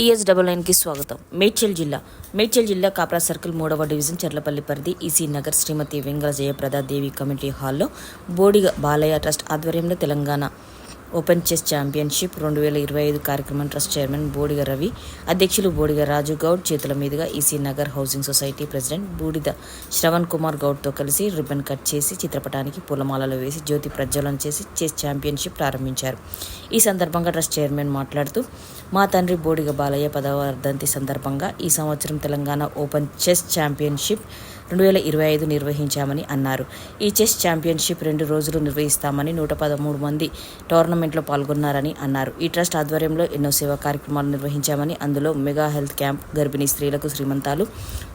TS double నైన్కి స్వాగతం. మేడ్చల్ జిల్లా. మేడ్చల్ జిల్లా కాప్రా సర్కిల్ మూడవ డివిజన్ చర్లపల్లి పరిధి ఈసీ నగర్ శ్రీమతి వెంగళ జయప్రదా దేవి కమిటీ హాల్లో బోడిగ బాలయ్య ట్రస్ట్ ఆధ్వర్యంలో తెలంగాణ ఓపెన్ చెస్ ఛాంపియన్షిప్ రెండు వేల ఇరవై ఐదు కార్యక్రమం ట్రస్ట్ చైర్మన్ బోడిగ రవి అధ్యక్షులు బోడిగ రాజు గౌడ్ చేతుల మీదుగా EC Nagar housing society president Boodida Shravan Kumar గౌడ్తో కలిసి రిబ్బన్ కట్ చేసి చిత్రపటానికి పూలమాలలు వేసి జ్యోతి ప్రజ్వలన చేసి చెస్ ఛాంపియన్షిప్ ప్రారంభించారు. ఈ సందర్భంగా ట్రస్ట్ చైర్మన్ మాట్లాడుతూ మా తండ్రి బోడిగ బాలయ్య పదవ వర్ధంతి సందర్భంగా ఈ సంవత్సరం తెలంగాణ ఓపెన్ చెస్ ఛాంపియన్షిప్ రెండు వేల ఇరవై ఐదు నిర్వహించామని అన్నారు. ఈ చెస్ ఛాంపియన్షిప్ రెండు రోజులు నిర్వహిస్తామని నూట పదమూడు మంది టోర్నమెంట్లో పాల్గొన్నారని అన్నారు. ఈ ట్రస్ట్ ఆధ్వర్యంలో ఎన్నో సేవా కార్యక్రమాలు నిర్వహించామని అందులో మెగా హెల్త్ క్యాంప్ గర్భిణీ స్త్రీలకు శ్రీమంతాలు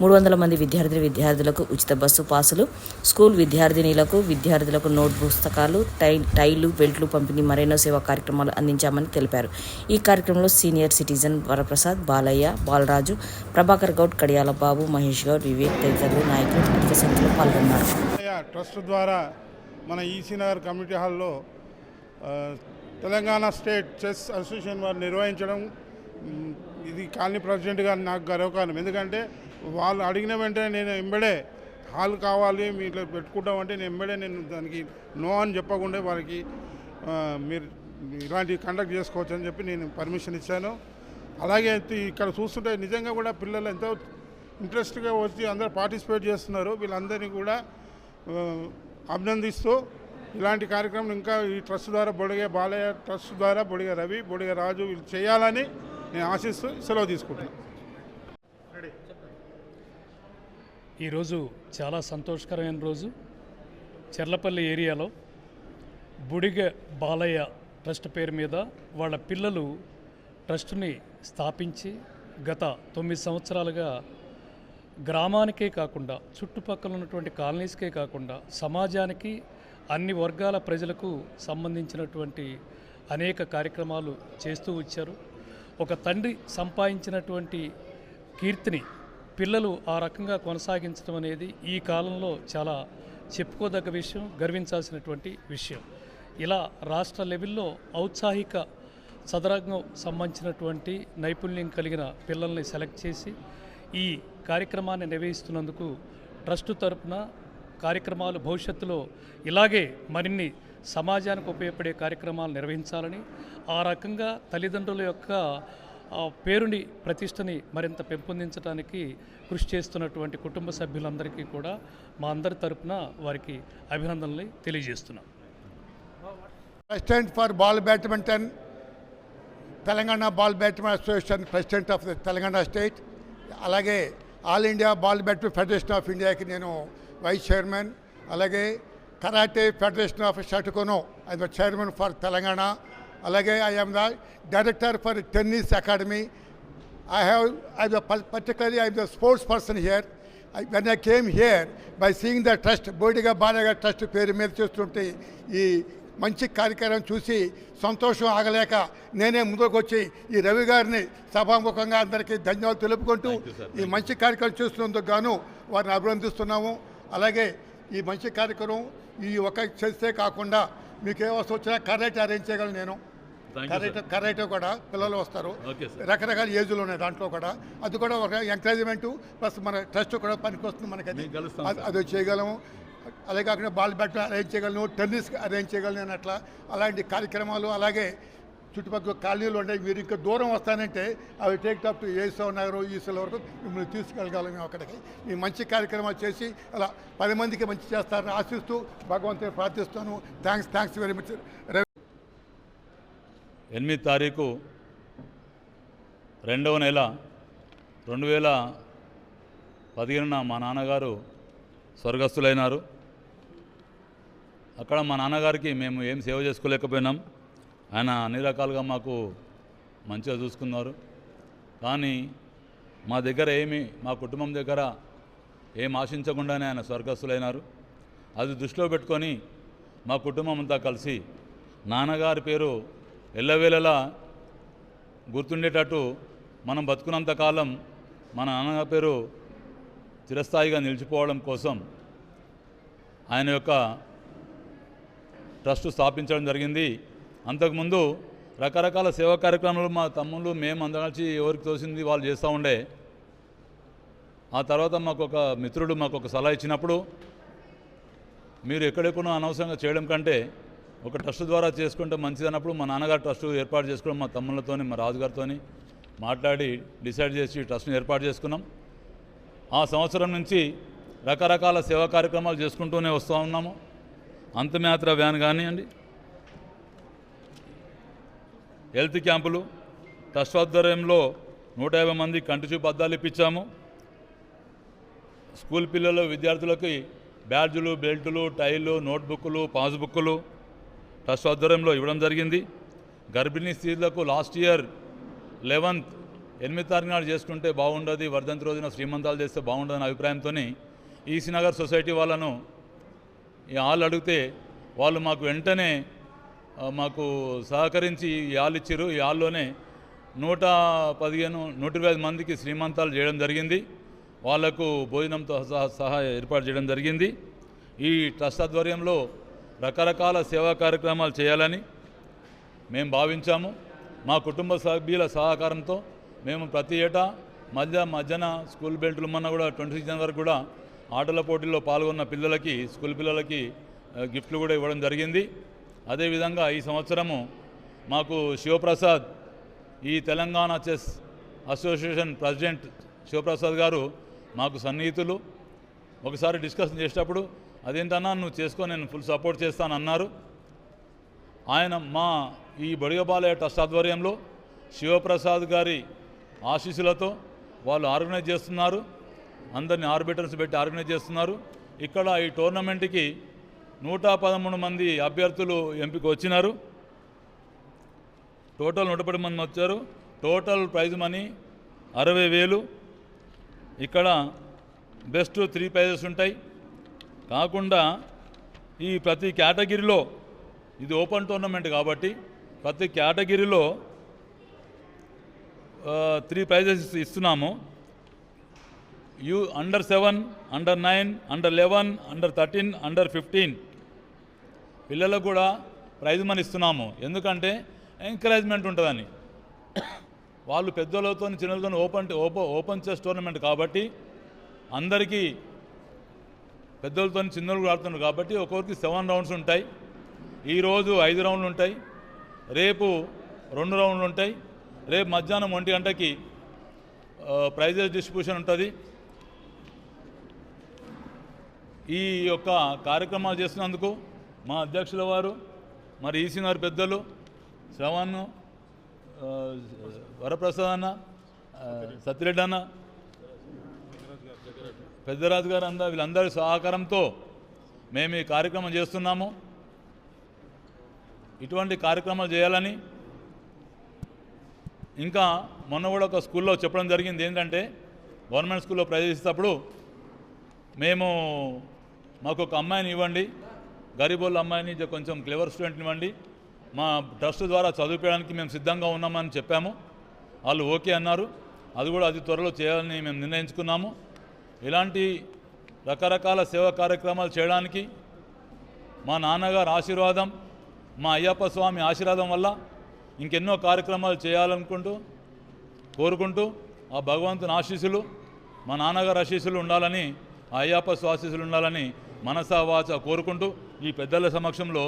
మూడు వందల మంది విద్యార్థి విద్యార్థులకు ఉచిత బస్సు పాసులు స్కూల్ విద్యార్థినీలకు విద్యార్థులకు నోట్ పుస్తకాలు టై టైలు బెల్ట్లు పంపిణీ మరెన్నో సేవా కార్యక్రమాలు అందించామని తెలిపారు. ఈ కార్యక్రమంలో సీనియర్ సిటిజన్ వరప్రసాద్ బాలయ్య బాలరాజు ప్రభాకర్ గౌడ్ కడియాల బాబు మహేష్ గౌడ్ వివేక్ తదితరులు నాయకులు అధిక సంఖ్యలో పాల్గొన్నారు. ట్రస్ట్ ద్వారా మన ఈసీ నగర్ కమ్యూనిటీ హాల్లో తెలంగాణ స్టేట్ చెస్ అసోసియేషన్ వారు నిర్వహించడం ఇది కాలనీ ప్రెసిడెంట్గా నాకు గర్వకారణం. ఎందుకంటే వాళ్ళు అడిగిన వెంటనే నేను ఎంబడే హాల్ కావాలి మీ ఇట్లా పెట్టుకుంటామంటే నేను ఎంబడే నేను దానికి నో అని చెప్పకుండా వాళ్ళకి మీరు ఇలాంటి కండక్ట్ చేసుకోవచ్చు అని చెప్పి నేను పర్మిషన్ ఇచ్చాను. అలాగే ఇక్కడ చూస్తుంటే నిజంగా కూడా పిల్లలు ఎంతో ఇంట్రెస్ట్గా వచ్చి అందరూ పార్టిసిపేట్ చేస్తున్నారు. వీళ్ళందరినీ కూడా అభినందిస్తూ ఇలాంటి కార్యక్రమం ఇంకా ఈ ట్రస్ట్ ద్వారా బొడిగ బాలయ్య ట్రస్ట్ ద్వారా బొడిగ రవి బొడిగ రాజు వీళ్ళు చేయాలని నేను ఆశిస్తూ సెలవు తీసుకుంటున్నాను ఈరోజు చాలా సంతోషకరమైన రోజు. చెర్లపల్లి ఏరియాలో బుడిగ బాలయ్య ట్రస్ట్ పేరు మీద వాళ్ళ పిల్లలు ట్రస్ట్ని స్థాపించి గత తొమ్మిది సంవత్సరాలుగా గ్రామానికే కాకుండా చుట్టుపక్కల ఉన్నటువంటి కాలనీస్కే కాకుండా సమాజానికి అన్ని వర్గాల ప్రజలకు సంబంధించినటువంటి అనేక కార్యక్రమాలు చేస్తూ వచ్చారు. ఒక తండ్రి సంపాదించినటువంటి కీర్తిని పిల్లలు ఆ రకంగా కొనసాగించడం అనేది ఈ కాలంలో చాలా చెప్పుకోదగ్గ విషయం గర్వించాల్సినటువంటి విషయం. ఇలా రాష్ట్ర లెవెల్లో ఔత్సాహిక చదరంగం సంబంధించినటువంటి నైపుణ్యం కలిగిన పిల్లల్ని సెలెక్ట్ చేసి ఈ కార్యక్రమాన్ని నిర్వహిస్తున్నందుకు ట్రస్ట్ తరపున కార్యక్రమాలు భవిష్యత్తులో ఇలాగే మరిన్ని సమాజానికి ఉపయోగపడే కార్యక్రమాలు నిర్వహించాలని ఆ రకంగా తల్లిదండ్రుల యొక్క పేరుని ప్రతిష్టని మరింత పెంపొందించడానికి కృషి చేస్తున్నటువంటి కుటుంబ సభ్యులందరికీ కూడా మా అందరి తరపున వారికి అభినందనలు తెలియజేస్తున్నాం. President for ball badminton Telangana ball badminton association president of the Telangana state అలాగే all India ball badminton federation of ఇండియాకి నేను వైస్ చైర్మన్ అలాగే కరాటే ఫెడరేషన్ ఆఫ్ షటుకోనో ఐ చైర్మన్ ఫర్ తెలంగాణ అలాగే I am the director for tennis academy I have, I have particularly I am the sports person here. I, when I came here, by seeing the trust, బోడిగా బాలేగా trust పేరు మీద చూస్తుంటే ఈ మంచి కార్యక్రమం చూసి సంతోషం ఆగలేక నేనే ముందుకు వచ్చి ఈ రవి గారిని సభాముఖంగా అందరికీ ధన్యవాదాలు తెలుపుకుంటూ ఈ మంచి కార్యక్రమం చేస్తున్నందుకు గాను వారిని అభినందిస్తున్నాము. అలాగే ఈ మంచి కార్యక్రమం ఈ ఒక చేస్తే కాకుండా మీకు ఏ వస్తువు వచ్చినా కరెక్ట్ అరేంజ్ చేయగలను నేను. కరెక్ట్ కరెక్ట్ కూడా పిల్లలు వస్తారు. రకరకాల ఏజ్లు ఉన్నాయి దాంట్లో కూడా. అది కూడా ఒక ఎంకరేజ్మెంట్ ప్లస్ మన ట్రస్ట్ కూడా పనికి వస్తుంది మనకి అది అది- అదే అలాగే కాకుండా బాల్ బ్యాట్ అరేంజ్ చేయగలను టెన్నిస్ అరేంజ్ చేయగలను నేను అట్లా అలాంటి కార్యక్రమాలు అలాగే చుట్టుపక్కల కాలనీలు ఉంటాయి మీరు ఇంకా దూరం వస్తానంటే అవి టేక్ అప్ టు ఏసో నగరం ఈసోల వరకు మిమ్మల్ని తీసుకెళ్ళగలం మేము అక్కడికి. ఈ మంచి కార్యక్రమాలు చేసి అలా పది మందికి మంచి చేస్తారని ఆశిస్తూ భగవంతుని ప్రార్థిస్తాను. థ్యాంక్స్ థ్యాంక్స్ వెరీ మచ్ ఎనిమిది తారీఖు రెండవ నెల రెండు వేల పదిహేనున మా నాన్నగారు స్వర్గస్థులైనారు. అక్కడ మా నాన్నగారికి మేము ఏం సేవ చేసుకోలేకపోయినాం. ఆయన అన్ని రకాలుగా మాకు మంచిగా చూసుకున్నారు. కానీ మా దగ్గర ఏమి మా కుటుంబం దగ్గర ఏం ఆశించకుండానే ఆయన స్వర్గస్థులైనారు. అది దృష్టిలో పెట్టుకొని మా కుటుంబం అంతా కలిసి నాన్నగారి పేరు ఎల్లవేళలా గుర్తుండేటట్టు మనం బతుకున్నంత కాలం మన నాన్నగారి పేరు చిరస్థాయిగా నిలిచిపోవడం కోసం ఆయన యొక్క ట్రస్ట్ స్థాపించడం జరిగింది. అంతకుముందు రకరకాల సేవా కార్యక్రమాలు మా తమ్ముళ్ళు మేము అందగలిసి ఎవరికి తోసింది వాళ్ళు చేస్తూ ఉండే. ఆ తర్వాత మాకు ఒక మిత్రుడు మాకు ఒక సలహా ఇచ్చినప్పుడు మీరు ఎక్కడెక్కడో అనవసరంగా చేయడం కంటే ఒక ట్రస్ట్ ద్వారా చేసుకుంటే మంచిదన్నప్పుడు మా నాన్నగారు ట్రస్ట్ ఏర్పాటు చేసుకోవడం మా తమ్ముళ్ళతోని మా రాజుగారితోని మాట్లాడి డిసైడ్ చేసి ట్రస్ట్ని ఏర్పాటు చేసుకున్నాం. ఆ సంవత్సరం నుంచి రకరకాల సేవా కార్యక్రమాలు చేసుకుంటూనే వస్తూ ఉన్నాము. అంతమాత్ర వ్యాన్ కానివ్వండి. హెల్త్ క్యాంపులు తస్వాధ్వర్యంలో నూట యాభై మంది కంటిచూపు అద్దాలు ఇప్పించాము. స్కూల్ పిల్లలు విద్యార్థులకి బ్యాడ్జులు బెల్టులు టైలు నోట్బుక్లు పాస్బుక్లు ట్రస్ట్ ఆధ్వర్యంలో ఇవ్వడం జరిగింది. గర్భిణీ స్త్రీలకు లాస్ట్ ఇయర్ లెవెన్త్ ఎనిమిది తారీఖు నాడు చేసుకుంటే బాగుండదు వర్ధంతి రోజున శ్రీమంతాలు చేస్తే బాగుండదని అభిప్రాయంతో ఈసీనగర్ సొసైటీ వాళ్ళను ఈ హాల్ అడిగితే వాళ్ళు మాకు వెంటనే మాకు సహకరించి ఈ హాల్ ఇచ్చారు ఈ హాల్లోనే నూట పదిహేను నూట ఇరవై మందికి శ్రీమంతాలు చేయడం జరిగింది. వాళ్ళకు భోజనంతో సహా సహా ఏర్పాటు చేయడం జరిగింది. ఈ ట్రస్ట్ ఆధ్వర్యంలో రకరకాల సేవా కార్యక్రమాలు చేయాలని మేము భావించాము. మా కుటుంబ సభ్యుల సహకారంతో మేము ప్రతి ఏటా మధ్య మధ్యాహ్న స్కూల్ బెల్ట్లు మొన్న కూడా ట్వంటీ సిక్స్ వరకు కూడా ఆటల పోటీల్లో పాల్గొన్న పిల్లలకి స్కూల్ పిల్లలకి గిఫ్ట్లు కూడా ఇవ్వడం జరిగింది. అదేవిధంగా ఈ సంవత్సరము మాకు శివప్రసాద్ ఈ Telangana chess association president Shivaprasad గారు మాకు సన్నిహితులు. ఒకసారి డిస్కషన్ చేసేటప్పుడు అదేంటన్నా నువ్వు చేసుకో నేను ఫుల్ సపోర్ట్ చేస్తానన్నారు. ఆయన మా ఈ బొడిగబాలయ ట్రస్ట్ ఆధ్వర్యంలో శివప్రసాద్ గారి ఆశీస్సులతో వాళ్ళు ఆర్గనైజ్ చేస్తున్నారు. అందరిని ఆర్బిటర్స్ పెట్టి ఆర్గనైజ్ చేస్తున్నారు. ఇక్కడ ఈ టోర్నమెంట్కి నూట పదమూడు మంది అభ్యర్థులు ఎంపిక వచ్చినారు. టోటల్ నూట పది మంది వచ్చారు. టోటల్ ప్రైజ్ మనీ అరవై వేలు. ఇక్కడ బెస్ట్ త్రీ ప్రైజెస్ ఉంటాయి. కాకుండా ఈ ప్రతి కేటగిరీలో ఇది ఓపెన్ టోర్నమెంట్ కాబట్టి ప్రతి కేటగిరీలో త్రీ ప్రైజెస్ ఇస్తున్నాము. U under seven under nine under eleven under thirteen under fifteen. పిల్లలకు కూడా ప్రైజ్ మనీ ఇస్తున్నాము. ఎందుకంటే ఎంకరేజ్మెంట్ ఉంటుందని. వాళ్ళు పెద్దలతో చిన్నలతో open open open chess tournament కాబట్టి అందరికీ పెద్దలతో చిన్నలు ఆడుతున్నారు కాబట్టి ఒక్కొక్కరికి సెవెన్ రౌండ్స్ ఉంటాయి. ఈరోజు ఐదు రౌండ్లు ఉంటాయి. రేపు రెండు రౌండ్లు ఉంటాయి. రేపు మధ్యాహ్నం ఒంటి గంటకి ప్రైజెస్ డిస్ట్రిబ్యూషన్ ఉంటుంది. ఈ యొక్క కార్యక్రమాలు చేస్తున్నందుకు మా అధ్యక్షుల వారు మరి ఈసీ గారి పెద్దలు శ్రవణ్ వరప్రసాద్ అన్న సత్యరెడ్డి అన్న పెద్దరాజు గారు అందా వీళ్ళందరి సహకారంతో మేము ఈ కార్యక్రమం చేస్తున్నాము. ఇటువంటి కార్యక్రమాలు చేయాలని ఇంకా మొన్న కూడా ఒక స్కూల్లో చెప్పడం జరిగింది. ఏంటంటే గవర్నమెంట్ స్కూల్లో ప్రవేశిస్తప్పుడు మేము మాకు ఒక అమ్మాయిని ఇవ్వండి. గరీబోళ్ళ అమ్మాయిని కొంచెం క్లెవర్ స్టూడెంట్ని ఇవ్వండి. మా ట్రస్ట్ ద్వారా చదివించడానికి మేము సిద్ధంగా ఉన్నామని చెప్పాము. వాళ్ళు ఓకే అన్నారు. అది కూడా అది త్వరలో చేయాలని మేము నిర్ణయించుకున్నాము. ఇలాంటి రకరకాల సేవా కార్యక్రమాలు చేయడానికి మా నాన్నగారు ఆశీర్వాదం మా అయ్యప్ప స్వామి ఆశీర్వాదం వల్ల ఇంకెన్నో కార్యక్రమాలు చేయాలనుకుంటూ కోరుకుంటూ ఆ భగవంతుని ఆశీస్సులు మా నాన్నగారు ఆశీస్సులు ఉండాలని ఆ అయ్యప్ప స్వాశీస్సులు ఉండాలని మనసావాచ కోరుకుంటూ ఈ పెద్దల సమక్షంలో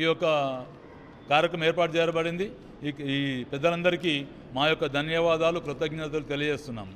ఈ యొక్క కార్యక్రమం ఏర్పాటు చేయబడింది. ఈ ఈ పెద్దలందరికీ మా యొక్క ధన్యవాదాలు కృతజ్ఞతలు తెలియజేస్తున్నాము